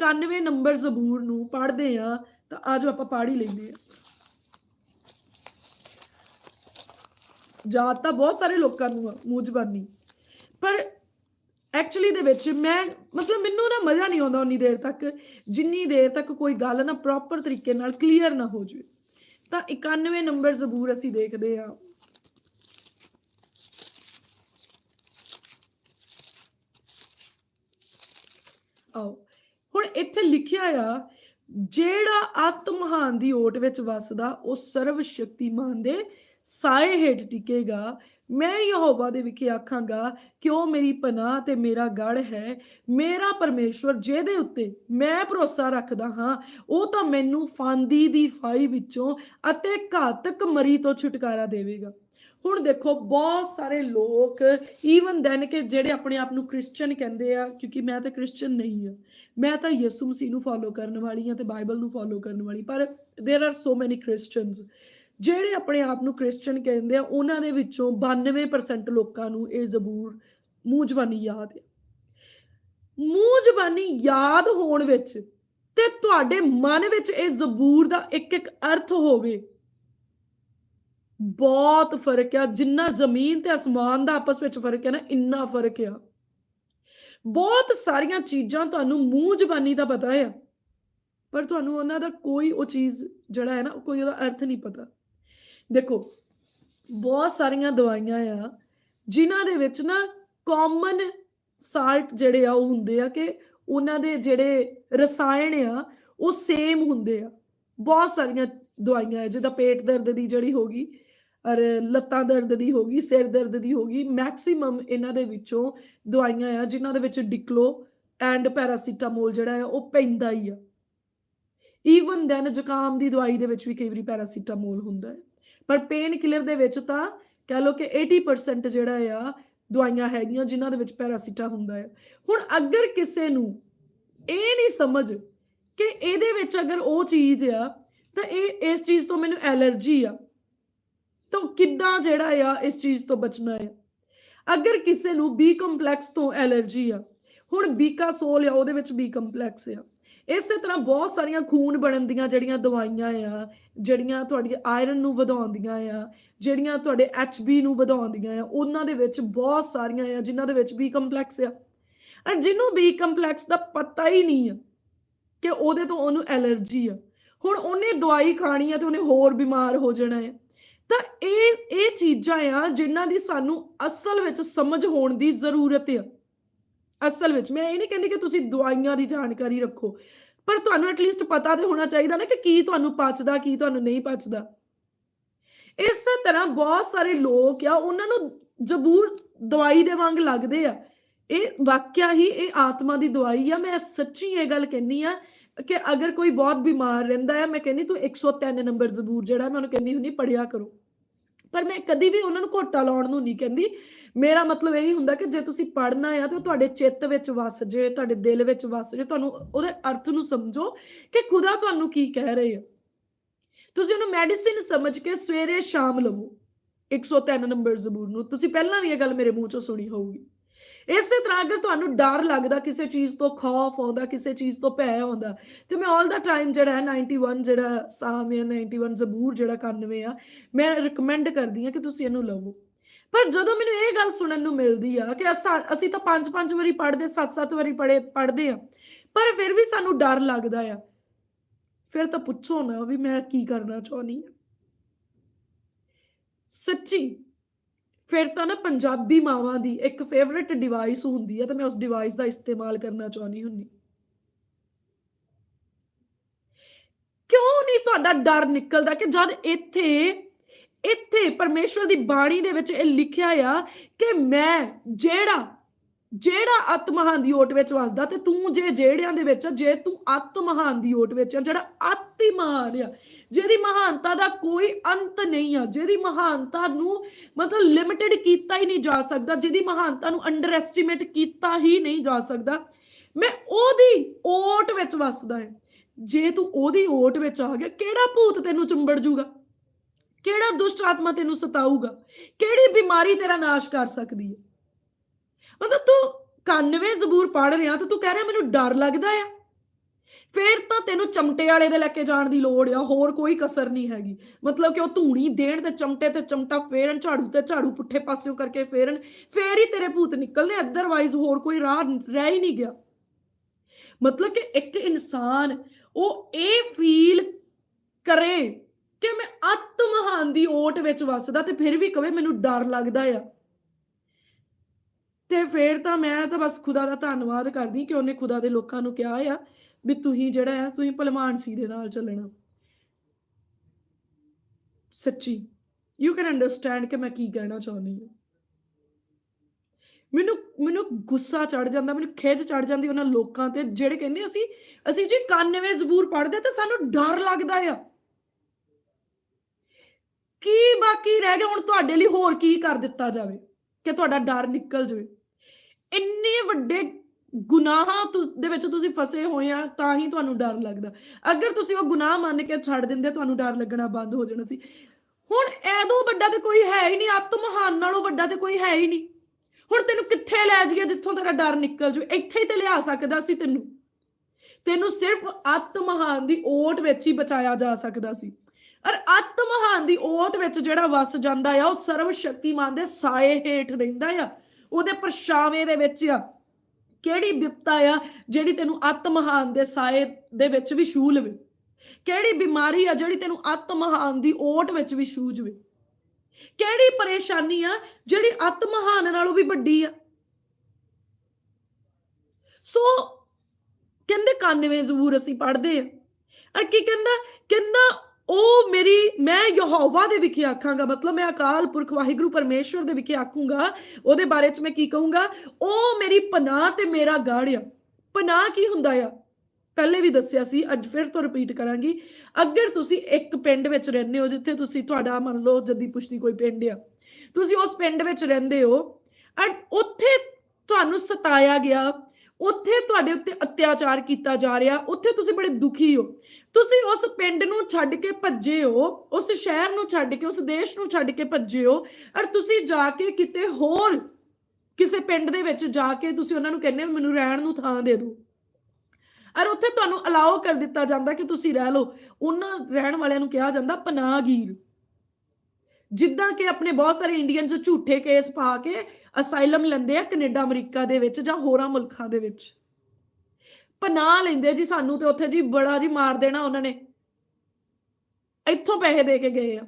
91 number ਜ਼ਬੂਰ ਨੂੰ ਪੜ੍ਹਦੇ ਆ ਤਾਂ ਆਜੋ ਆਪਾਂ ਪੜ੍ਹ ਹੀ ਲੈਂਦੇ ਆ ਯਾਦ ਤਾਂ ਬਹੁਤ ਸਾਰੇ ਲੋਕਾਂ ਨੂੰ ਮੂੰਹ ਜ਼ਬਾਨੀ ਪਰ ਐਕਚੁਅਲੀ ਦੇ ਵਿੱਚ ਮੈਂ, ਮਤਲਬ ਮੈਨੂੰ ਨਾ ਮਜ਼ਾ ਨਹੀਂ ਆਉਂਦਾ ਉਨੀ ਦੇਰ ਤੱਕ, ਜਿੰਨੀ ਦੇਰ ਤੱਕ ਕੋਈ ਗੱਲ ਨਾ ਪ੍ਰੋਪਰ ਤਰੀਕੇ ਨਾਲ ਕਲੀਅਰ ਨਾ ਹੋ ਜਾਵੇ। ਤਾਂ 91 ਨੰਬਰ ਜ਼ਬੂਰ ਅਸੀਂ ਦੇਖਦੇ ਆ ਆਓ। ਹੁਣ ਇੱਥੇ ਲਿਖਿਆ ਆ, ਜਿਹੜਾ ਆਤਮਹਾਨ ਦੀ ਓਟ ਵਿੱਚ ਵਸਦਾ, ਉਹ ਸਰਵ ਸ਼ਕਤੀਮਾਨ ਦੇ ਸਾਏ ਹੇਠ ਟਿਕੇਗਾ। ਮੈਂ ਯਹੋਵਾ ਦੇ ਵਿਖੇ ਆਖਾਂਗਾ ਕਿ ਉਹ ਮੇਰੀ ਪਨਾਹ ਤੇ ਮੇਰਾ ਗੜ ਹੈ? ਮੇਰਾ ਪਰਮੇਸ਼ਵਰ ਜਿਹਦੇ ਉੱਤੇ ਮੈਂ ਭਰੋਸਾ ਰੱਖਦਾ ਹਾਂ, ਉਹ ਤਾਂ ਮੈਨੂੰ ਫਾਂਦੀ ਦੀ ਫਾਈ ਵਿੱਚੋਂ ਅਤੇ ਘਾਤਕ ਮਰੀ ਤੋਂ ਛੁਟਕਾਰਾ ਦੇਵੇਗਾ। ਹੁਣ ਦੇਖੋ ਬਹੁਤ ਸਾਰੇ ਲੋਕ ਈਵਨ ਦੈਨ ਕਿ ਜਿਹੜੇ ਆਪਣੇ ਆਪ ਨੂੰ ਕ੍ਰਿਸਚੀਅਨ ਕਹਿੰਦੇ ਆ ਕਿਉਂਕਿ ਮੈਂ ਤਾਂ ਕ੍ਰਿਸਚੀਅਨ ਨਹੀਂ ਆ ਮੈਂ ਤਾਂ ਯਿਸੂ ਮਸੀਹ ਨੂੰ ਫੋਲੋ ਕਰਨ ਵਾਲੀ ਹਾਂ ਤੇ ਬਾਈਬਲ ਨੂੰ ਫੋਲੋ ਕਰਨ ਵਾਲੀ ਪਰ there are so many Christians ਜਿਹੜੇ ਆਪਣੇ ਆਪ ਨੂੰ ਕ੍ਰਿਸਚੀਅਨ ਕਹਿੰਦੇ ਆ ਉਹਨਾਂ ਦੇ ਵਿੱਚੋਂ 92% ਲੋਕਾਂ ਨੂੰ ਇਹ ਜ਼ਬੂਰ ਮੂੰਹ ਜ਼ਬਾਨੀ ਯਾਦ ਹੈ ਮੂੰਹ ਜ਼ਬਾਨੀ ਯਾਦ ਹੋਣ ਵਿੱਚ ਤੇ ਤੁਹਾਡੇ ਮਨ ਵਿੱਚ ਇਹ ਜ਼ਬੂਰ ਦਾ ਇੱਕ ਇੱਕ ਅਰਥ ਹੋਵੇ ਬਹੁਤ ਫ਼ਰਕ ਆ, ਜਿੰਨਾ ਜ਼ਮੀਨ ਤੇ ਅਸਮਾਨ ਦਾ ਆਪਸ ਵਿੱਚ ਫ਼ਰਕ ਹੈ ਨਾ, ਇੰਨਾ ਫ਼ਰਕ ਆ। ਬਹੁਤ ਸਾਰੀਆਂ ਚੀਜ਼ਾਂ ਤੁਹਾਨੂੰ ਮੂੰਹ ਜ਼ਬਾਨੀ ਦਾ ਪਤਾ ਹੈ ਪਰ ਤੁਹਾਨੂੰ ਉਹਨਾਂ ਦਾ ਕੋਈ ਉਹ ਚੀਜ਼ ਜਿਹੜਾ ਹੈ ਨਾ ਕੋਈ ਉਹਦਾ ਅਰਥ ਨਹੀਂ ਪਤਾ। ਦੇਖੋ, ਬਹੁਤ ਸਾਰੀਆਂ ਦਵਾਈਆਂ ਆ, ਜਿਨ੍ਹਾਂ ਦੇ ਵਿੱਚ ਨਾ ਕਾਮਨ ਸਾਲਟ ਜਿਹੜੇ ਆ, ਉਹ ਹੁੰਦੇ ਆ ਕਿ ਉਹਨਾਂ ਦੇ ਜਿਹੜੇ ਰਸਾਇਣ ਆ, ਉਹ ਸੇਮ ਹੁੰਦੇ ਆ। ਬਹੁਤ ਸਾਰੀਆਂ ਦਵਾਈਆਂ ਹੈ ਜਿੱਦਾਂ ਪੇਟ ਦਰਦ ਦੀ ਜਿਹੜੀ ਹੋਗੀ ਔਰ ਲੱਤਾਂ ਦਰਦ ਦੀ ਹੋਗੀ ਸਿਰ ਦਰਦ ਦੀ ਹੋਗੀ ਮੈਕਸਿਮਮ ਇਹਨਾਂ ਦੇ ਵਿੱਚੋਂ ਦਵਾਈਆਂ ਆ, ਜਿਨ੍ਹਾਂ ਦੇ ਵਿੱਚ ਡਿਕਲੋ ਐਂਡ ਪੈਰਾਸੀਟਾਮੋਲ ਜਿਹੜਾ ਹੈ ਉਹ ਪੈਂਦਾ ਹੀ ਆ। ਈਵਨ ਦੈਨ ਜ਼ੁਕਾਮ ਦੀ ਦਵਾਈ ਦੇ ਵਿੱਚ ਵੀ ਕਈ ਵਾਰੀ ਪੈਰਾਸੀਟਾਮੋਲ ਹੁੰਦਾ ਹੈ। ਪਰ ਪੇਨ ਕਿਲਰ ਦੇ ਵਿੱਚ ਤਾਂ ਕਹ ਲਓ ਕਿ 80% ਜਿਹੜਾ ਆ, ਦਵਾਈਆਂ ਹੈਗੀਆਂ, ਜਿਨ੍ਹਾਂ ਦੇ ਵਿੱਚ ਪੈਰਾਸੀਟਾ ਹੁੰਦਾ ਹੈ। ਹੁਣ ਅਗਰ ਕਿਸੇ ਨੂੰ ਇਹ ਨਹੀਂ ਸਮਝ ਕਿ ਇਹਦੇ ਵਿੱਚ ਅਗਰ ਉਹ ਚੀਜ਼ ਆ, ਤਾਂ ਇਹ, ਇਸ ਚੀਜ਼ ਤੋਂ ਮੈਨੂੰ ਐਲਰਜੀ ਆ। ਤਾਂ ਕਿੱਦਾਂ ਜਿਹੜਾ ਆ, ਇਸ ਚੀਜ਼ ਤੋਂ ਬਚਣਾ ਹੈ ਅਗਰ ਕਿਸੇ ਨੂੰ ਬੀ ਕੰਪਲੈਕਸ ਤੋਂ ਐਲਰਜੀ ਆ, ਹੁਣ ਬੀਕਾਸੋਲ ਆ, ਉਹਦੇ ਵਿੱਚ ਬੀ ਕੰਪਲੈਕਸ ਆ। ਇਸੇ ਤਰ੍ਹਾਂ ਬਹੁਤ ਸਾਰੀਆਂ ਖੂਨ ਬਣਨ ਦੀਆਂ ਜਿਹੜੀਆਂ ਦਵਾਈਆਂ ਆ, ਜਿਹੜੀਆਂ ਤੁਹਾਡੀ ਆਇਰਨ ਨੂੰ ਵਧਾਉਂਦੀਆਂ ਆ, ਜਿਹੜੀਆਂ ਤੁਹਾਡੇ ਐਚਬੀ ਨੂੰ ਵਧਾਉਂਦੀਆਂ ਆ, ਉਹਨਾਂ ਦੇ ਵਿੱਚ ਬਹੁਤ ਸਾਰੀਆਂ ਆ, ਜਿਨ੍ਹਾਂ ਦੇ ਵਿੱਚ ਬੀ ਕੰਪਲੈਕਸ ਆ। ਔਰ ਜਿਹਨੂੰ ਬੀ ਕੰਪਲੈਕਸ ਦਾ ਪਤਾ ਹੀ ਨਹੀਂ ਆ ਕਿ ਉਹਦੇ ਤੋਂ ਉਹਨੂੰ ਐਲਰਜੀ ਆ। ਹੁਣ ਉਹਨੇ ਦਵਾਈ ਖਾਣੀ ਆ ਤੇ ਉਹਨੇ ਹੋਰ ਬਿਮਾਰ ਹੋ ਜਾਣਾ ਹੈ ਤਾਂ ਇਹ ਇਹ ਚੀਜ਼ਾਂ ਆ ਜਿਨ੍ਹਾਂ ਦੀ ਸਾਨੂੰ ਅਸਲ ਵਿੱਚ ਸਮਝ ਹੋਣ ਦੀ ਜ਼ਰੂਰਤ ਆ। ਅਸਲ ਵਿੱਚ ਮੈਂ ਇਹ ਨਹੀਂ ਕਹਿੰਦੀ ਕਿ ਤੁਸੀਂ ਦਵਾਈਆਂ ਦੀ ਜਾਣਕਾਰੀ ਰੱਖੋ, ਪਰ ਤੁਹਾਨੂੰ ਐਟਲੀਸਟ ਪਤਾ ਤੇ ਹੋਣਾ ਚਾਹੀਦਾ ਨਾ ਕਿ ਕੀ ਤੁਹਾਨੂੰ ਪਚਦਾ, ਕੀ ਤੁਹਾਨੂੰ ਨਹੀਂ ਪਚਦਾ। ਇਸੇ ਤਰ੍ਹਾਂ ਬਹੁਤ ਸਾਰੇ ਲੋਕ ਆ, ਉਹਨਾਂ ਨੂੰ ਜ਼ਬੂਰ ਦਵਾਈ ਦੇ ਵਾਂਗ ਲੱਗਦੇ ਆ। ਇਹ ਵਾਕਿਆ ਹੀ ਇਹ ਆਤਮਾ ਦੀ ਦਵਾਈ ਆ। ਮੈਂ ਸੱਚੀ ਇਹ ਗੱਲ ਕਹਿੰਨੀ ਆ ਕਿ ਅਗਰ ਕੋਈ ਬਹੁਤ ਬਿਮਾਰ ਰਹਿੰਦਾ ਹੈ, ਮੈਂ ਕਹਿੰਦੀ ਤੂੰ 103 ਨੰਬਰ ਜ਼ਬੂਰ ਜਿਹੜਾ, ਮੈਂ ਉਹਨੂੰ ਕਹਿੰਦੀ ਹੁੰਦੀ ਪੜਿਆ ਕਰੋ। ਪਰ ਮੈਂ ਕਦੀ ਵੀ ਉਹਨਾਂ ਨੂੰ ਘੋਟਾ ਲਾਉਣ ਨੂੰ ਨਹੀਂ ਕਹਿੰਦੀ। ਮੇਰਾ ਮਤਲਬ ਇਹ ਹੁੰਦਾ ਕਿ ਜੇ ਤੁਸੀਂ ਪੜਨਾ ਆ, ਤਾਂ ਤੁਹਾਡੇ ਚਿੱਤ ਵਿੱਚ ਵਸ ਜੇ ਤੁਹਾਡੇ ਦਿਲ ਵਿੱਚ ਵਸ ਜੇ ਤੁਹਾਨੂੰ ਉਹਦੇ ਅਰਥ ਨੂੰ ਸਮਝੋ ਕਿ ਖੁਦਾ ਤੁਹਾਨੂੰ ਕੀ ਕਹਿ ਰਹੇ ਆ। ਤੁਸੀਂ ਉਹਨੂੰ ਮੈਡੀਸਿਨ ਸਮਝ ਕੇ ਸਵੇਰੇ ਸ਼ਾਮ ਲਵੋ 103 ਨੰਬਰ ਜ਼ਬੂਰ ਨੂੰ। ਤੁਸੀਂ ਪਹਿਲਾਂ ਵੀ ਇਹ ਗੱਲ ਮੇਰੇ ਮੂੰਹ ਚੋਂ ਸੁਣੀ ਹੋਊਗੀ। ਇਸੇ ਤਰ੍ਹਾਂ ਅਗਰ ਤੁਹਾਨੂੰ ਡਰ ਲੱਗਦਾ ਕਿਸੇ ਚੀਜ਼ ਤੋਂ ਖੌਫ ਆਉਂਦਾ, ਕਿਸੇ ਚੀਜ਼ ਤੋਂ ਭੈ ਆਉਂਦਾ, ਤੇ ਮੈਂ 올 ਦਾ ਟਾਈਮ ਜਿਹੜਾ ਹੈ 91 ਜਿਹੜਾ ਸਾਮ ਹੈ 91 ਜ਼ਬੂਰ ਜਿਹੜਾ 91 ਆ, ਮੈਂ ਰეკਮੈਂਡ ਕਰਦੀ ਆ ਕਿ ਤੁਸੀਂ ਇਹਨੂੰ ਲਵੋ। ਪਰ ਜਦੋਂ ਮੈਨੂੰ ਇਹ ਗੱਲ ਸੁਣਨ ਨੂੰ ਮਿਲਦੀ ਆ ਕਿ ਅਸੀਂ ਤਾਂ ਪੰਜ ਪੰਜ ਵਾਰੀ ਪੜ੍ਹਦੇ ਸੱਤ ਸੱਤ ਵਾਰੀ ਪੜ੍ਹੇ, ਪੜ੍ਹਦੇ ਆ, ਪਰ ਫਿਰ ਵੀ ਸਾਨੂੰ ਡਰ ਲੱਗਦਾ ਆ। ਫਿਰ ਤਾਂ ਪੁੱਛੋ ਨਾ ਵੀ ਮੈਂ ਕੀ ਕਰਨਾ ਚਾਹੁੰਦੀ ਆ। ਸੱਚੀ ਫਿਰ ਤਾਂ ਨਾ ਪੰਜਾਬੀ ਮਾਵਾਂ ਦੀ ਇੱਕ ਫੇਵਰਿਟ ਡਿਵਾਈਸ ਹੁੰਦੀ ਹੈ ਤਾਂ ਮੈਂ ਉਸ ਡਿਵਾਈਸ ਦਾ ਇਸਤੇਮਾਲ ਕਰਨਾ ਚਾਹੁੰਦੀ ਹੁੰਨੀ ਕਿਉਂ ਨਹੀਂ ਤੁਹਾਡਾ ਡਰ ਨਿਕਲਦਾ ਕਿ ਜਦ ਇੱਥੇ ਇੱਥੇ ਪਰਮੇਸ਼ਵਰ ਦੀ ਬਾਣੀ ਦੇ ਵਿੱਚ ਇਹ ਲਿਖਿਆ ਆ ਕਿ ਮੈਂ ਜਿਹੜਾ ਜਿਹੜਾ ਆਤਮਹਾਨ ਦੀ ਓਟ ਵਿੱਚ ਵਸਦਾ ਤੇ ਤੂੰ ਜੇ ਜਿਹੜਿਆਂ ਦੇ ਵਿੱਚ ਆ, ਜੇ ਤੂੰ ਆਤਮਹਾਨ ਦੀ ਓਟ ਵਿੱਚ ਆ ਜਿਹੜਾ ਅਤੀ ਆ ਜਿਹਦੀ ਮਹਾਨਤਾ ਦਾ ਕੋਈ ਅੰਤ ਨਹੀਂ ਆ ਜਿਹਦੀ ਮਹਾਨਤਾ ਨੂੰ ਮਤਲਬ ਲਿਮਿਟਿਡ ਕੀਤਾ ਹੀ ਨਹੀਂ ਜਾ ਸਕਦਾ ਜਿਹਦੀ ਮਹਾਨਤਾ ਨੂੰ ਅੰਡਰ ਐਸਟੀਮੇਟ ਕੀਤਾ ਹੀ ਨਹੀਂ ਜਾ ਸਕਦਾ ਮੈਂ ਉਹਦੀ ਓਟ ਵਿੱਚ ਵਸਦਾ ਹੈ। ਜੇ ਤੂੰ ਉਹਦੀ ਓਟ ਵਿੱਚ ਆ ਗਿਆ ਕਿਹੜਾ ਭੂਤ ਤੈਨੂੰ ਚੁੰਬੜ ਜੂਗਾ? ਕਿਹੜਾ ਦੁਸ਼ਟ ਆਤਮਾ ਤੈਨੂੰ ਸਤਾਊਗਾ? ਕਿਹੜੀ ਬਿਮਾਰੀ ਤੇਰਾ ਨਾਸ਼ ਕਰ ਸਕਦੀ ਹੈ? ਮਤਲਬ ਤੂੰ 91 ਜ਼ਬੂਰ ਪੜ ਰਿਹਾ ਤੇ ਤੂੰ ਕਹਿ ਰਿਹਾ ਮੈਨੂੰ ਡਰ ਲੱਗਦਾ ਆ। ਫਿਰ ਤਾਂ ਤੈਨੂੰ ਚਮਟੇ ਵਾਲੇ ਦੇ ਲੈ ਕੇ ਜਾਣ ਦੀ ਲੋੜ ਆ, ਹੋਰ ਕੋਈ ਕਸਰ ਨਹੀਂ ਹੈਗੀ। ਮਤਲਬ ਕਿ ਉਹ ਧੂਣੀ ਦੇਣ ਤੇ ਚਮਟੇ ਤੇ ਚਮਟਾ ਫੇਰਨ, ਝਾੜੂ ਤੇ ਝਾੜੂ, ਪੁੱਠੇ ਪਾਸਿਓਂ ਕਰਕੇ ਫੇਰਨ, ਫੇਰ ਹੀ ਤੇਰੇ ਭੂਤ ਨਿਕਲਨੇ ਅਦਰਵਾਈਜ਼ ਹੋਰ ਕੋਈ ਰਾਹ ਰਹਿ ਹੀ ਨਹੀਂ ਗਿਆ। ਮਤਲਬ ਕਿ ਇੱਕ ਇਨਸਾਨ ਉਹ ਇਹ ਫੀਲ ਕਰੇ ਕਿ ਮੈਂ ਆਤਮਹਾਨ ਦੀ ਓਟ ਵਿੱਚ ਵੱਸਦਾ ਤੇ ਫਿਰ ਵੀ ਕਵੇ ਮੈਨੂੰ ਡਰ ਲੱਗਦਾ ਆ। ਤੇ ਫੇਰ ਤਾਂ ਮੈਂ ਤਾਂ ਬਸ ਖੁਦਾ ਦਾ ਧੰਨਵਾਦ ਕਰਦੀ ਕਿ ਉਹਨੇ ਖੁਦਾ ਦੇ ਲੋਕਾਂ ਨੂੰ ਕਿਹਾ ਆ ਵੀ ਤੁਸੀਂ ਜਿਹੜਾ ਆ, ਤੁਸੀਂ ਭਲਮਾਨ ਸੀ ਦੇ ਨਾਲ ਚੱਲਣਾ। ਸੱਚੀ ਯੂ ਕੈਨ ਅੰਡਰਸਟੈਂਡ ਕਿ ਮੈਂ ਕੀ ਕਹਿਣਾ ਚਾਹੁੰਦੀ ਹਾਂ। ਮੈਨੂੰ ਮੈਨੂੰ ਗੁੱਸਾ ਚੜ ਜਾਂਦਾ, ਮੈਨੂੰ ਖਿੱਚ ਚੜ ਜਾਂਦੀ ਉਹਨਾਂ ਲੋਕਾਂ ਤੇ, ਜਿਹੜੇ ਕਹਿੰਦੇ ਅਸੀਂ ਅਸੀਂ ਜੀ 91 ਜ਼ਬੂਰ ਪੜ੍ਹਦੇ ਤੇ ਸਾਨੂੰ ਡਰ ਲੱਗਦਾ ਆ। ਕੀ ਬਾਕੀ ਰਹਿ ਗਿਆ, ਹੁਣ ਤੁਹਾਡੇ ਲਈ ਹੋਰ ਕੀ ਕਰ ਦਿੱਤਾ ਜਾਵੇ? ਕਿ ਤੁਹਾਡਾ ਡਰ ਨਿਕਲ ਜਾਵੇ। ਇੰਨੇ ਵੱਡੇ ਗੁਨਾਹਾਂ ਦੇ ਵਿੱਚ ਤੁਸੀਂ ਫਸੇ ਹੋਏ ਆ, ਤਾਂ ਹੀ ਤੁਹਾਨੂੰ ਡਰ ਲੱਗਦਾ। ਅਗਰ ਤੁਸੀਂ ਉਹ ਗੁਨਾਹ ਮੰਨ ਕੇ ਛੱਡ ਦਿੰਦੇ, ਤੁਹਾਨੂੰ ਡਰ ਲੱਗਣਾ ਬੰਦ ਹੋ ਜਾਣਾ ਸੀ। ਹੁਣ ਐਦੋਂ ਵੱਡਾ ਤੇ ਕੋਈ ਹੈ ਹੀ ਨਹੀਂ ਆਤਮਹਾਨ ਨਾਲੋਂ ਵੱਡਾ ਤੇ ਕੋਈ ਹੈ ਹੀ ਨਹੀਂ। ਹੁਣ ਤੈਨੂੰ ਕਿੱਥੇ ਲੈ ਜਾਈਏ ਜਿੱਥੋਂ ਤੇਰਾ ਡਰ ਨਿਕਲ ਜੂ ਇੱਥੇ ਹੀ ਤੇ ਲਿਆ ਸਕਦਾ ਸੀ ਤੈਨੂੰ। ਤੈਨੂੰ ਸਿਰਫ ਆਤਮਹਾਨ ਦੀ ਓਟ ਵਿੱਚ ਹੀ ਬਚਾਇਆ ਜਾ ਸਕਦਾ ਸੀ। ਔਰ ਆਤਮਹਾਨ ਦੀ ਓਟ ਵਿੱਚ ਜਿਹੜਾ ਵਸ ਜਾਂਦਾ ਆ, ਉਹ ਸਰਵ ਸ਼ਕਤੀਮਾਨ ਦੇ ਸਾਏ ਹੇਠ ਰਹਿੰਦਾ ਆ। ਉਹਦੇ ਪਰਛਾਵੇਂ ਦੇ ਵਿੱਚ ਆ। ਕਿਹੜੀ ਬਿਪਤਾ ਆ ਜਿਹੜੀ ਤੈਨੂੰ ਆਤਮਹਾਨ ਦੇ ਸਾਏ ਦੇ ਵਿੱਚ ਵੀ ਛੂ ਲਵੇ? ਕਿਹੜੀ ਬਿਮਾਰੀ ਆ ਜਿਹੜੀ ਤੈਨੂੰ ਆਤਮਹਾਨ ਦੀ ਓਟ ਵਿੱਚ ਵੀ ਛੂ ਜਵੇ? ਕਿਹੜੀ ਪਰੇਸ਼ਾਨੀ ਆ ਜਿਹੜੀ ਆਤਮਹਾਨ ਨਾਲੋਂ ਵੀ ਵੱਡੀ ਆ? ਸੋ ਕਹਿੰਦੇ 91 ਜ਼ਬੂਰ ਅਸੀਂ ਪੜ੍ਹਦੇ ਆ। ਅਰ ਕੀ ਕਹਿੰਦਾ? ਕਹਿੰਦਾ ਉਹ ਮੇਰੀ, ਮੈਂ ਯਹੋਵਾ ਦੇ ਵਿਖੇ ਆਖਾਂਗਾ, ਮਤਲਬ ਮੈਂ ਅਕਾਲ ਪੁਰਖ ਵਾਹਿਗੁਰੂ ਪਰਮੇਸ਼ਵਰ ਦੇ ਵਿਖੇ ਆਖੂੰਗਾ, ਉਹਦੇ ਬਾਰੇ ਚ ਮੈਂ ਕੀ ਕਹੂੰਗਾ, ਉਹ ਮੇਰੀ ਪਨਾਹ ਤੇ ਮੇਰਾ ਗਾੜਿਆ ਪਨਾਹ ਕੀ ਹੁੰਦਾ ਆ? ਪਹਿਲੇ ਵੀ ਦੱਸਿਆ ਸੀ, ਅੱਜ ਫਿਰ ਤੋਂ ਰਿਪੀਟ ਕਰਾਂਗੀ। ਅਗਰ ਤੁਸੀਂ ਇੱਕ ਪਿੰਡ ਵਿੱਚ ਰਹਿੰਦੇ ਹੋ, ਜਿੱਥੇ ਤੁਸੀਂ ਤੁਹਾਡਾ, ਮੰਨ ਲਓ, ਜੱਦੀ ਪੁਸ਼ਤੀ ਕੋਈ ਪਿੰਡ ਆ, ਤੁਸੀਂ ਉਸ ਪਿੰਡ ਵਿੱਚ ਰਹਿੰਦੇ ਹੋ ਐਂਡ ਉੱਥੇ ਤੁਹਾਨੂੰ ਸਤਾਇਆ ਗਿਆ ਉੱਥੇ ਤੁਹਾਡੇ ਉੱਤੇ ਅਤਿਆਚਾਰ ਕੀਤਾ ਜਾ ਰਿਹਾ, ਉੱਥੇ ਤੁਸੀਂ ਬੜੇ ਦੁਖੀ ਹੋ। ਤੁਸੀਂ ਉਸ ਪਿੰਡ ਨੂੰ ਛੱਡ ਕੇ ਭੱਜੇ ਹੋ, ਉਸ ਸ਼ਹਿਰ ਨੂੰ ਛੱਡ ਕੇ, ਉਸ ਦੇਸ਼ ਨੂੰ ਛੱਡ ਕੇ ਭੱਜੇ ਹੋ, ਔਰ ਤੁਸੀਂ ਜਾ ਕੇ ਕਿਤੇ ਹੋਰ, ਕਿਸੇ ਪਿੰਡ ਦੇ ਵਿੱਚ ਜਾ ਕੇ ਤੁਸੀਂ ਉਹਨਾਂ ਨੂੰ ਕਹਿੰਦੇ ਹੋ, ਮੈਨੂੰ ਰਹਿਣ ਨੂੰ ਥਾਂ ਦੇ ਦਿਓ। ਔਰ ਉੱਥੇ ਤੁਹਾਨੂੰ ਅਲਾਉ ਕਰ ਦਿੱਤਾ ਜਾਂਦਾ ਕਿ ਤੁਸੀਂ ਰਹਿ ਲਓ। ਉਹਨਾਂ ਰਹਿਣ ਵਾਲਿਆਂ ਨੂੰ ਕਿਹਾ ਜਾਂਦਾ, ਪਨਾਹਗੀਰ। ਜਿੱਦਾਂ ਕਿ ਆਪਣੇ ਬਹੁਤ ਸਾਰੇ ਇੰਡੀਅਨਸ ਝੂਠੇ ਕੇਸ ਪਾ ਕੇ ਅਸਾਈਲਮ ਲੈਂਦੇ ਆ ਕੈਨੇਡਾ, ਅਮਰੀਕਾ ਦੇ ਵਿੱਚ ਜਾਂ ਹੋਰਾਂ ਮੁਲਕਾਂ ਦੇ ਵਿੱਚ। ਪਨਾਹ ਲੈਂਦੇ ਜੀ ਸਾਨੂੰ ਤੇ ਉੱਥੇ ਜੀ ਬੜਾ ਜੀ ਮਾਰ ਦੇਣਾ ਉਹਨਾਂ ਨੇ। ਇੱਥੋਂ ਪੈਸੇ ਦੇ ਕੇ ਗਏ ਆ।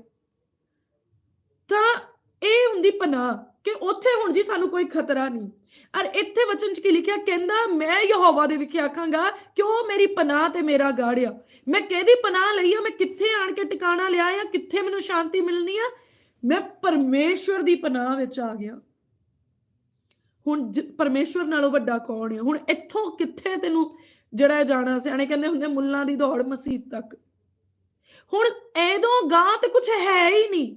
ਤਾਂ ਇਹ ਹੁੰਦੀ ਪਨਾਹ ਕਿ ਉੱਥੇ ਹੁਣ ਜੀ ਸਾਨੂੰ ਕੋਈ ਖਤਰਾ ਨਹੀਂ। ਔਰ ਇੱਥੇ ਵਚਨ ਚ ਕੀ ਲਿਖਿਆ? ਕਹਿੰਦਾ, ਮੈਂ ਯਹੋਵਾ ਦੇ ਵਿਖੇ ਆਖਾਂਗਾ ਕਿ ਉਹ ਮੇਰੀ ਪਨਾਹ ਤੇ ਮੇਰਾ ਗਾੜਿਆ ਮੈਂ ਕਿਹਦੀ ਪਨਾਹ ਲਈ ਆ? ਮੈਂ ਕਿੱਥੇ ਆਣ ਕੇ ਟਿਕਾਣਾ ਲਿਆ ਆ? ਕਿੱਥੇ ਮੈਨੂੰ ਸ਼ਾਂਤੀ ਮਿਲਣੀ ਆ? ਮੈਂ ਪਰਮੇਸ਼ਵਰ ਦੀ ਪਨਾਹ ਵਿੱਚ ਆ ਗਿਆ। ਹੁਣ ਜ- ਪਰਮੇਸ਼ਵਰ ਨਾਲੋਂ ਵੱਡਾ ਕੌਣ ਹੈ ਹੁਣ ਇੱਥੋਂ ਕਿੱਥੇ ਤੈਨੂੰ ਜਿਹੜਾ ਜਾਣਾ? ਸਿਆਣੇ ਕਹਿੰਦੇ ਹੁੰਦੇ, ਮੁੱਲਾਂ ਦੀ ਦੌੜ ਮਸੀਤ ਤੱਕ। ਹੁਣ ਇਹਦੋਂ ਗਾਂ ਤੇ ਕੁਝ ਹੈ ਹੀ ਨਹੀਂ।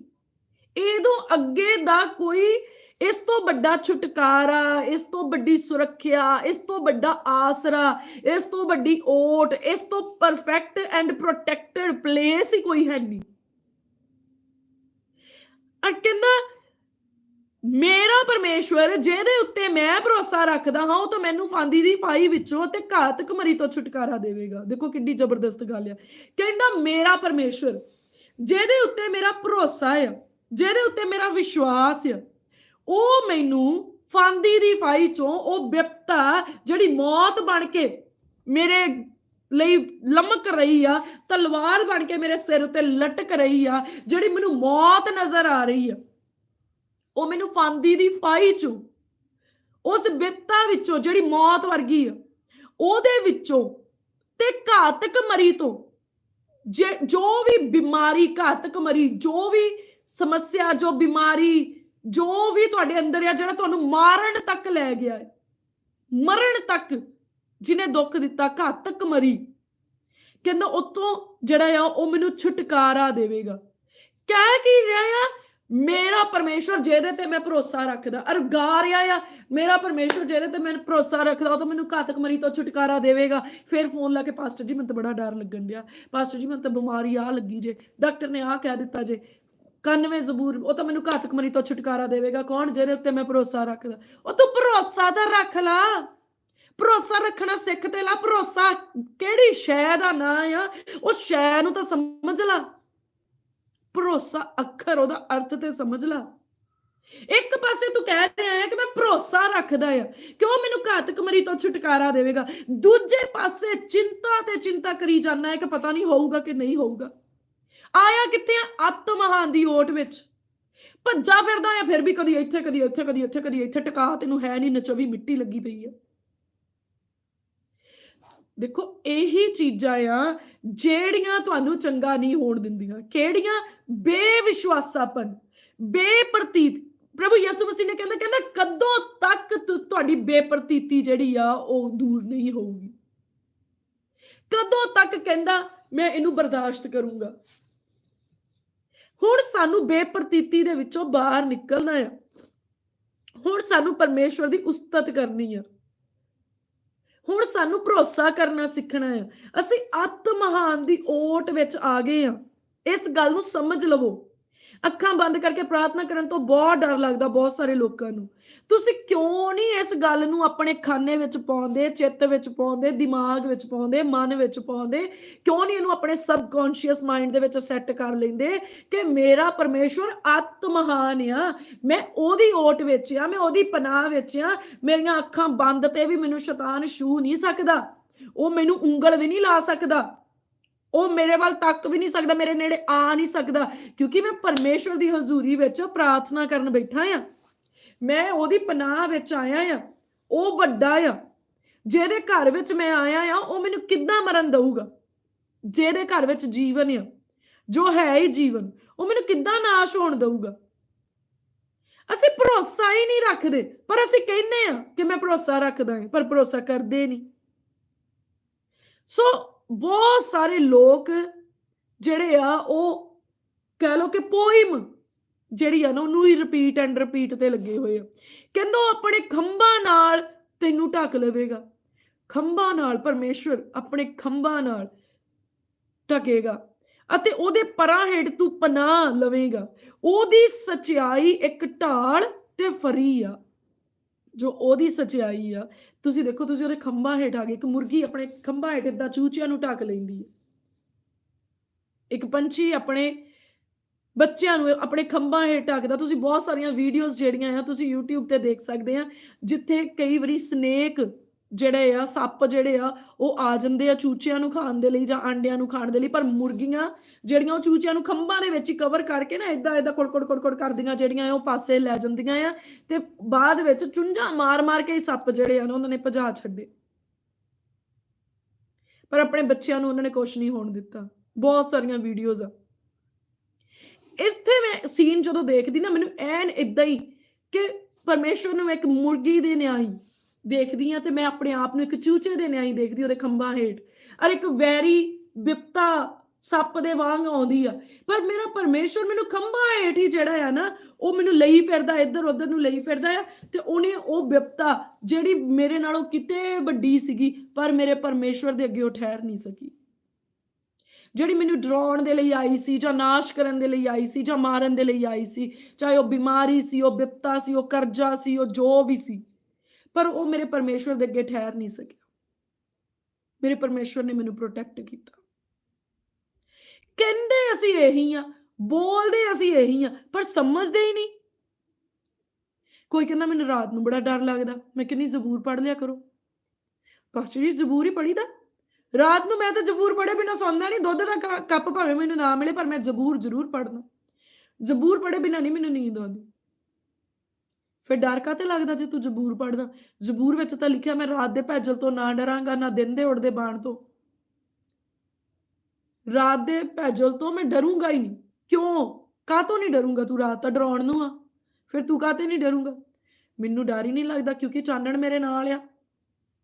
ਇਹਦੋਂ ਅੱਗੇ ਦਾ ਕੋਈ ਇਸ ਤੋਂ ਵੱਡਾ ਛੁਟਕਾਰਾ, ਇਸ ਤੋਂ ਵੱਡੀ ਸੁਰੱਖਿਆ, ਇਸ ਤੋਂ ਵੱਡਾ ਆਸਰਾ, ਇਸ ਤੋਂ ਵੱਡੀ ਓਟ, ਇਸ ਤੋਂ ਪਰਫੈਕਟ ਐਂਡ ਪ੍ਰੋਟੈਕਟਡ ਪਲੇਸ ਹੀ ਕੋਈ ਹੈ ਨਹੀਂ ਆ ਕਹਿੰਦਾ ਮੇਰਾ ਪਰਮੇਸ਼ਵਰ, ਜਿਹਦੇ ਉੱਤੇ ਮੈਂ ਭਰੋਸਾ ਰੱਖਦਾ ਹਾਂ, ਉਹ ਤਾਂ ਮੈਨੂੰ ਫਾਂਦੀ ਦੀ ਫਾਈ ਵਿੱਚੋਂ ਤੇ ਘਾਤਕ ਮਰੀ ਤੋਂ ਛੁਟਕਾਰਾ ਦੇਵੇਗਾ। ਦੇਖੋ ਕਿੰਨੀ ਜ਼ਬਰਦਸਤ ਗੱਲ ਆ। ਕਹਿੰਦਾ, ਮੇਰਾ ਪਰਮੇਸ਼ਵਰ, ਜਿਹਦੇ ਉੱਤੇ ਮੇਰਾ ਭਰੋਸਾ ਆ, ਜਿਹਦੇ ਉੱਤੇ ਮੇਰਾ ਵਿਸ਼ਵਾਸ ਆ, ਉਹ ਮੈਨੂੰ ਫਾਂਦੀ ਦੀ ਫਾਈ ਚੋਂ ਉਹ ਬਿਪਤਾ ਜਿਹੜੀ ਮੌਤ ਬਣ ਕੇ ਮੇਰੇ ਲਈ ਲਮਕ ਰਹੀ ਆ, ਤਲਵਾਰ ਬਣ ਕੇ ਮੇਰੇ ਸਿਰ ਉੱਤੇ ਲਟਕ ਰਹੀ ਆ, ਜਿਹੜੀ ਮੈਨੂੰ ਮੌਤ ਨਜ਼ਰ ਆ ਰਹੀ ਆ ਉਹ ਮੈਨੂੰ ਫਾਂਦੀ ਦੀ ਫਾਈ ਚੋਂ, ਉਸ ਬਿਪਤਾ ਵਿੱਚੋਂ ਜਿਹੜੀ ਮੌਤ ਵਰਗੀ ਆ, ਉਹਦੇ ਵਿੱਚੋਂ ਤੇ ਘਾਤਕ ਮਰੀ ਤੋਂ, ਜੇ ਜੋ ਵੀ ਬਿਮਾਰੀ ਘਾਤਕ ਮਰੀ, ਜੋ ਵੀ ਸਮੱਸਿਆ, ਜੋ ਬਿਮਾਰੀ, ਜੋ ਵੀ ਤੁਹਾਡੇ ਅੰਦਰ ਆ ਜਿਹੜਾ ਤੁਹਾਨੂੰ ਮਾਰਨ ਤੱਕ ਲੈ ਗਿਆ ਹੈ, ਮਰਨ ਤੱਕ ਜਿਨੇ ਦੁੱਖ ਦਿੱਤਾ, ਘਾਤਕ ਮਰੀ, ਕਹਿੰਦਾ ਉਤੋਂ ਜਿਹੜਾ ਆ ਉਹ ਮੈਨੂੰ ਛੁਟਕਾਰਾ ਦੇਵੇਗਾ। ਕਹਿ ਕੀ ਰਿਹਾ ਆ? ਮੇਰਾ ਪਰਮੇਸ਼ਵਰ ਜਿਹਦੇ ਤੇ ਮੈਂ ਭਰੋਸਾ ਰੱਖਦਾ ਅਰਗਾ ਰਿਹਾ ਆ, ਮੇਰਾ ਪਰਮੇਸ਼ਵਰ ਜਿਹਦੇ ਤੇ ਮੈਂ ਭਰੋਸਾ ਰੱਖਦਾ, ਉਹ ਤਾਂ ਮੈਨੂੰ ਘਾਤਕ ਮਰੀ ਤੋਂ ਛੁਟਕਾਰਾ ਦੇਵੇਗਾ। ਫਿਰ ਫੋਨ ਲਾ ਕੇ, ਪਾਸਟਰ ਜੀ, ਮੈਨੂੰ ਤਾਂ ਬੜਾ ਡਰ ਲੱਗਣ ਡਿਆ। ਪਾਸਟਰ ਜੀ, ਮੈਨੂੰ ਤਾਂ ਬਿਮਾਰੀ ਆ ਲੱਗੀ ਜੇ। ਡਾਕਟਰ ਨੇ ਆ ਕਹਿ ਦਿੱਤਾ ਜੇ। 91 ਜ਼ਬੂਰ, ਉਹ ਤਾਂ ਮੈਨੂੰ ਘਾਤਕ ਮਰੀ ਤੋਂ ਛੁਟਕਾਰਾ ਦੇਵੇਗਾ। ਕੌਣ ਜਿਹਦੇ ਉੱਤੇ ਮੈਂ ਭਰੋਸਾ ਰੱਖਦਾ? ਉਹ ਤੂੰ ਭਰੋਸਾ ਤਾਂ ਰੱਖ ਲਾ। ਭਰੋਸਾ ਰੱਖਣਾ ਸਿੱਖ ਤੇ ਲਾ। ਭਰੋਸਾ ਕਿਹੜੀ ਸ਼ੈ ਦਾ ਨਾਂ ਆ? ਉਹ ਸ਼ੈ ਨੂੰ ਤਾਂ ਸਮਝ ਲਾ। ਭਰੋਸਾ ਅੱਖਰ ਉਹਦਾ ਅਰਥ ਤੇ ਸਮਝ ਲਾ। ਇੱਕ ਪਾਸੇ ਤੂੰ ਕਹਿ ਰਿਹਾ ਹੈ ਕਿ ਮੈਂ ਭਰੋਸਾ ਰੱਖਦਾ ਆ ਕਿ ਉਹ ਮੈਨੂੰ ਘਾਤਕ ਮਰੀ ਤੋਂ ਛੁਟਕਾਰਾ ਦੇਵੇਗਾ। ਦੂਜੇ ਪਾਸੇ ਚਿੰਤਾ ਤੇ ਚਿੰਤਾ ਕਰੀ ਜਾਂਦਾ ਹੈ ਕਿ ਪਤਾ ਨਹੀਂ ਹੋਊਗਾ ਕਿ ਨਹੀਂ ਹੋਊਗਾ। ਆਇਆ ਕਿੱਥੇ ਆ? ਆਤਮਹਾਨ ਦੀ ਓਟ ਵਿੱਚ। ਭੱਜਾ ਫਿਰਦਾ ਆ ਫਿਰ ਵੀ ਕਦੀ ਇੱਥੇ, ਕਦੀ ਉੱਥੇ ਕਦੀ ਉੱਥੇ ਕਦੀ ਇੱਥੇ, ਟਿਕਾ, ਤੈਨੂੰ ਹੈ ਨਹੀਂ ਨਚਵੀ ਮਿੱਟੀ ਲੱਗੀ ਪਈ ਆ। ਦੇਖੋ, ਇਹੀ ਚੀਜ਼ਾਂ ਆ ਜਿਹੜੀਆਂ ਤੁਹਾਨੂੰ ਚੰਗਾ ਨਹੀਂ ਹੋਣ ਦਿੰਦੀਆਂ। ਕਿਹੜੀਆਂ? ਬੇਵਿਸ਼ਵਾਸਾਪਨ, ਬੇਪ੍ਰਤੀਤ। ਪ੍ਰਭੂ ਯਿਸੂ ਮਸੀਹ ਨੇ ਕਹਿੰਦਾ ਕਹਿੰਦਾ ਕਦੋਂ ਤੱਕ ਤੁਹਾਡੀ ਬੇਪ੍ਰਤੀਤੀ ਜਿਹੜੀ ਆ, ਉਹ ਦੂਰ ਨਹੀਂ ਹੋਊਗੀ। ਕਦੋਂ ਤੱਕ ਕਹਿੰਦਾ, ਮੈਂ ਇਹਨੂੰ ਬਰਦਾਸ਼ਤ ਕਰੂੰਗਾ। ਹੁਣ ਸਾਨੂੰ ਬੇਪ੍ਰਤੀਤੀ ਦੇ ਵਿੱਚੋਂ ਬਾਹਰ ਨਿਕਲਣਾ ਆ। ਹੁਣ ਸਾਨੂੰ ਪਰਮੇਸ਼ਵਰ ਦੀ ਉਸਤਤ ਕਰਨੀ ਆ। ਹੁਣ ਸਾਨੂੰ ਭਰੋਸਾ ਕਰਨਾ ਸਿੱਖਣਾ ਹੈ। ਅਸੀਂ ਆਤਮਹਾਨ ਦੀ ਓਟ ਵਿੱਚ ਆ ਗਏ ਆ ਇਸ ਗੱਲ ਨੂੰ ਸਮਝ ਲਵੋ। ਅੱਖਾਂ ਬੰਦ ਕਰਕੇ ਪ੍ਰਾਰਥਨਾ ਕਰਨ ਤੋਂ ਬਹੁਤ ਡਰ ਲੱਗਦਾ ਬਹੁਤ ਸਾਰੇ ਲੋਕਾਂ ਨੂੰ। ਤੁਸੀਂ ਕਿਉਂ ਨਹੀਂ ਇਸ ਗੱਲ ਨੂੰ ਆਪਣੇ ਖਾਨੇ ਵਿੱਚ ਪਾਉਂਦੇ, ਚਿੱਤ ਵਿੱਚ ਪਾਉਂਦੇ, ਦਿਮਾਗ ਵਿੱਚ ਪਾਉਂਦੇ, ਮਨ ਵਿੱਚ ਪਾਉਂਦੇ? ਕਿਉਂ ਨਹੀਂ ਇਹਨੂੰ ਆਪਣੇ ਸਬਕੌਂਸ਼ੀਅਸ ਮਾਈਂਡ ਦੇ ਵਿੱਚ ਸੈੱਟ ਕਰ ਲੈਂਦੇ ਕਿ ਮੇਰਾ ਪਰਮੇਸ਼ਵਰ ਆਤਮਹਾਨ ਆ, ਮੈਂ ਉਹਦੀ ਓਟ ਵਿੱਚ ਆ, ਮੈਂ ਉਹਦੀ ਪਨਾਹ ਵਿੱਚ ਆ, ਮੇਰੀਆਂ ਅੱਖਾਂ ਬੰਦ ਤੇ ਵੀ ਮੈਨੂੰ ਸ਼ੈਤਾਨ ਛੂ ਨਹੀਂ ਸਕਦਾ। ਉਹ ਮੈਨੂੰ ਉਂਗਲ ਵੀ ਨਹੀਂ ਲਾ ਸਕਦਾ। ਉਹ ਮੇਰੇ ਵੱਲ ਤੱਕ ਵੀ ਨਹੀਂ ਸਕਦਾ, ਮੇਰੇ ਨੇੜੇ ਆ ਨਹੀਂ ਸਕਦਾ, ਕਿਉਂਕਿ ਮੈਂ ਪਰਮੇਸ਼ਵਰ ਦੀ ਹਜ਼ੂਰੀ ਵਿੱਚ ਪ੍ਰਾਰਥਨਾ ਕਰਨ ਬੈਠਾ ਆ ਮੈਂ ਉਹਦੀ ਪਨਾਹ ਵਿੱਚ ਆਇਆ ਆ ਉਹ ਵੱਡਾ ਆ। ਜਿਹਦੇ ਘਰ ਵਿੱਚ ਮੈਂ ਆਇਆ ਆ ਉਹ ਮੈਨੂੰ ਕਿੱਦਾਂ ਮਰਨ ਦਊਗਾ? ਜਿਹਦੇ ਘਰ ਵਿੱਚ ਜੀਵਨ ਆ, ਜੋ ਹੈ ਹੀ ਜੀਵਨ, ਉਹ ਮੈਨੂੰ ਕਿੱਦਾਂ ਨਾਸ਼ ਹੋਣ ਦਊਗਾ? ਅਸੀਂ ਭਰੋਸਾ ਹੀ ਨਹੀਂ ਰੱਖਦੇ, ਪਰ ਅਸੀਂ ਕਹਿੰਦੇ ਆ ਕਿ ਮੈਂ ਭਰੋਸਾ ਰੱਖਦਾ ਹਾਂ, ਪਰ ਭਰੋਸਾ ਕਰਦੇ ਨਹੀਂ। ਸੋ ਬਹੁਤ ਸਾਰੇ ਲੋਕ ਜਿਹੜੇ ਆ, ਉਹ ਕਹਿ ਲੋ ਕਿ ਪੋਇਮ ਜਿਹੜੀ ਆ ਨਾ, ਉਹਨੂੰ ਹੀ ਰਿਪੀਟ ਐਂਡ ਰਿਪੀਟ ਤੇ ਲੱਗੇ ਹੋਏ ਆ। ਕਹਿੰਦਾ ਉਹ ਆਪਣੇ ਖੰਭਾਂ ਨਾਲ ਤੈਨੂੰ ਢੱਕ ਲਵੇਗਾ। ਖੰਭਾਂ ਨਾਲ ਪਰਮੇਸ਼ਵਰ ਆਪਣੇ ਖੰਭਾਂ ਨਾਲ ਢਕੇਗਾ ਅਤੇ ਉਹਦੇ ਪਰਾਂ ਹੇਠ ਤੂੰ ਪਨਾਹ ਲਵੇਂਗਾ। ਉਹਦੀ ਸਚਾਈ ਇੱਕ ਢਾਲ ਤੇ ਫਰੀ ਆ। ਜੋ ਉਹਦੀ ਸਚਾਈ ਆ, ਤੁਸੀਂ ਦੇਖੋ ਤੁਸੀਂ ਉਹਦੇ ਖੰਭਾਂ ਹੇਠ ਆ ਗਏ, ਇੱਕ ਮੁਰਗੀ ਆਪਣੇ ਖੰਭਾਂ ਹੇਠ ਇਦਾਂ ਚੂਚਿਆਂ ਨੂੰ ਢੱਕ ਲੈਂਦੀ ਹੈ ਇੱਕ ਪੰਛੀ ਆਪਣੇ ਬੱਚਿਆਂ ਨੂੰ ਆਪਣੇ ਖੰਭਾਂ ਹੇਠ ਢੱਕਦਾ, ਤੁਸੀਂ ਬਹੁਤ ਸਾਰੀਆਂ ਵੀਡੀਓਜ਼ ਜਿਹੜੀਆਂ ਆ, ਤੁਸੀਂ YouTube ਤੇ ਦੇਖ ਸਕਦੇ ਆ, ਜਿੱਥੇ ਕਈ ਵਾਰੀ ਸਨੇਕ ਜਿਹੜੇ ਆ, ਸੱਪ ਜਿਹੜੇ ਆ, ਉਹ ਆ ਜਾਂਦੇ ਆ ਚੂਚਿਆਂ ਨੂੰ ਖਾਣ ਦੇ ਲਈ ਜਾਂ ਆਂਡਿਆਂ ਨੂੰ ਖਾਣ ਦੇ ਲਈ, ਪਰ ਮੁਰਗੀਆਂ ਜਿਹੜੀਆਂ ਉਹ ਚੂਚਿਆਂ ਨੂੰ ਖੰਭਾਂ ਦੇ ਵਿੱਚ ਹੀ ਕਵਰ ਕਰਕੇ ਨਾ ਇਦਾਂ ਇਦਾਂ ਕੁੜ ਕੁੜ ਕੁੜ ਕੁੜ ਕਰਦੀਆਂ ਜਿਹੜੀਆਂ ਉਹ ਪਾਸੇ ਲੈ ਜਾਂਦੀਆਂ ਆ ਤੇ ਬਾਅਦ ਵਿੱਚ ਚੁੰਝਾਂ ਮਾਰ ਮਾਰ ਕੇ ਹੀ ਸੱਪ ਜਿਹੜੇ ਆ ਨਾ ਉਹਨਾਂ ਨੇ ਭਜਾ ਛੱਡੇ। ਪਰ ਆਪਣੇ ਬੱਚਿਆਂ ਨੂੰ ਉਹਨਾਂ ਨੇ ਕੁਝ ਨਹੀਂ ਹੋਣ ਦਿੱਤਾ। ਬਹੁਤ ਸਾਰੀਆਂ ਵੀਡੀਓਜ਼ ਆ। ਇੱਥੇ ਮੈਂ ਸੀਨ ਜਦੋਂ ਦੇਖਦੀ ਨਾ, ਮੈਨੂੰ ਐਨ ਇਦਾਂ ਹੀ ਕਿ ਪਰਮੇਸ਼ਵਰ ਨੂੰ ਇੱਕ ਮੁਰਗੀ ਦੇ ਨਿਆਈ ਦੇਖਦੀ ਆ ਤੇ ਮੈਂ ਆਪਣੇ ਆਪ ਨੂੰ ਇੱਕ ਚੂਚੇ ਦੇ ਨਿਆਈ ਦੇਖਦੀ ਉਹਦੇ ਖੰਭਾਂ ਹੇਠ। ਅਰ ਇੱਕ ਵੈਰੀ ਵਿਪਤਾ ਸੱਪ ਦੇ ਵਾਂਗ ਆਉਂਦੀ ਆ। ਪਰ ਮੇਰਾ ਪਰਮੇਸ਼ਵਰ ਮੈਨੂੰ ਖੰਭਾਂ ਹੇਠ ਹੀ ਜਿਹੜਾ ਆ ਨਾ, ਉਹ ਮੈਨੂੰ ਲਈ ਫਿਰਦਾ, ਇੱਧਰ ਉੱਧਰ ਨੂੰ ਲਈ ਫਿਰਦਾ ਆ ਤੇ ਉਹਨੇ ਉਹ ਵਿਪਤਾ ਜਿਹੜੀ ਮੇਰੇ ਨਾਲੋਂ ਕਿਤੇ ਵੱਡੀ ਸੀਗੀ, ਪਰ ਮੇਰੇ ਪਰਮੇਸ਼ਵਰ ਦੇ ਅੱਗੇ ਉਹ ਠਹਿਰ ਨਹੀਂ ਸਕੀ। ਜਿਹੜੀ ਮੈਨੂੰ ਡਰਾਉਣ ਦੇ ਲਈ ਆਈ ਸੀ, ਜਾਂ ਨਾਸ਼ ਕਰਨ ਦੇ ਲਈ ਆਈ ਸੀ, ਜਾਂ ਮਾਰਨ ਦੇ ਲਈ ਆਈ ਸੀ, ਚਾਹੇ ਉਹ ਬਿਮਾਰੀ ਸੀ, ਉਹ ਵਿਪਤਾ ਸੀ, ਉਹ ਕਰਜ਼ਾ ਸੀ, ਉਹ ਜੋ ਵੀ ਸੀ ਪਰ ਉਹ ਮੇਰੇ ਪਰਮੇਸ਼ਵਰ ਦੇ ਅੱਗੇ ਠਹਿਰ ਨਹੀਂ ਸਕਿਆ। ਮੇਰੇ ਪਰਮੇਸ਼ਵਰ ਨੇ ਮੈਨੂੰ ਪ੍ਰੋਟੈਕਟ ਕੀਤਾ। ਕਹਿੰਦੇ ਅਸੀਂ ਇਹੀ ਆ ਬੋਲਦੇ ਅਸੀਂ ਇਹੀ ਆ ਪਰ ਸਮਝਦੇ ਹੀ ਨਹੀਂ। ਕੋਈ ਕਹਿੰਦਾ ਮੈਨੂੰ ਰਾਤ ਨੂੰ ਬੜਾ ਡਰ ਲੱਗਦਾ, ਮੈਂ ਕਹਿੰਦੀ ਜ਼ਬੂਰ ਪੜ੍ਹ ਲਿਆ ਕਰੋ। ਪਾਸਟਰ ਜੀ, ਜ਼ਬੂਰ ਹੀ ਪੜੀਦਾ ਰਾਤ ਨੂੰ ਮੈਂ ਤਾਂ ਜ਼ਬੂਰ ਪੜ੍ਹੇ ਬਿਨਾ ਸੌਂਦਾ ਨਹੀਂ, ਦੁੱਧ ਦਾ ਕ- ਕੱਪ ਭਾਵੇਂ ਮੈਨੂੰ ਨਾ ਮਿਲੇ, ਪਰ ਮੈਂ ਜ਼ਬੂਰ ਜ਼ਰੂਰ ਪੜ੍ਹਦਾ। ਜ਼ਬੂਰ ਪੜ੍ਹੇ ਬਿਨਾ ਨਹੀਂ ਮੈਨੂੰ ਨੀਂਦ ਆਉਂਦੀ। ਫਿਰ ਡਰ ਕਾਤੇ ਲੱਗਦਾ ਜੇ ਤੂੰ ਜ਼ਬੂਰ ਪੜ੍ਹਦਾ? ਜ਼ਬੂਰ ਵਿੱਚ ਤਾਂ ਲਿਖਿਆ ਮੈਂ ਰਾਤ ਦੇ ਭੈਜਲ ਤੋਂ ਨਾ ਡਰਾਂਗਾ, ਨਾ ਦਿਨ ਦੇ ਉੜਦੇ ਬਾਣ ਤੋਂ। ਰਾਤ ਦੇ ਭੈਜਲ ਤੋਂ ਮੈਂ ਡਰੂੰਗਾ ਹੀ ਨਹੀਂ। ਕਿਉਂ? ਕਾਤੋਂ ਨਹੀਂ ਡਰੂੰਗਾ ਤੂੰ ਰਾਤ ਤਾਂ ਡਰਾਉਣ ਨੂੰ ਆ? ਫਿਰ ਤੂੰ ਕਾਤੇ ਨਹੀਂ ਡਰੂੰਗਾ? ਮੈਨੂੰ ਡਰ ਹੀ ਨਹੀਂ ਲੱਗਦਾ ਕਿਉਂਕਿ ਚਾਨਣ ਮੇਰੇ ਨਾਲ ਆ।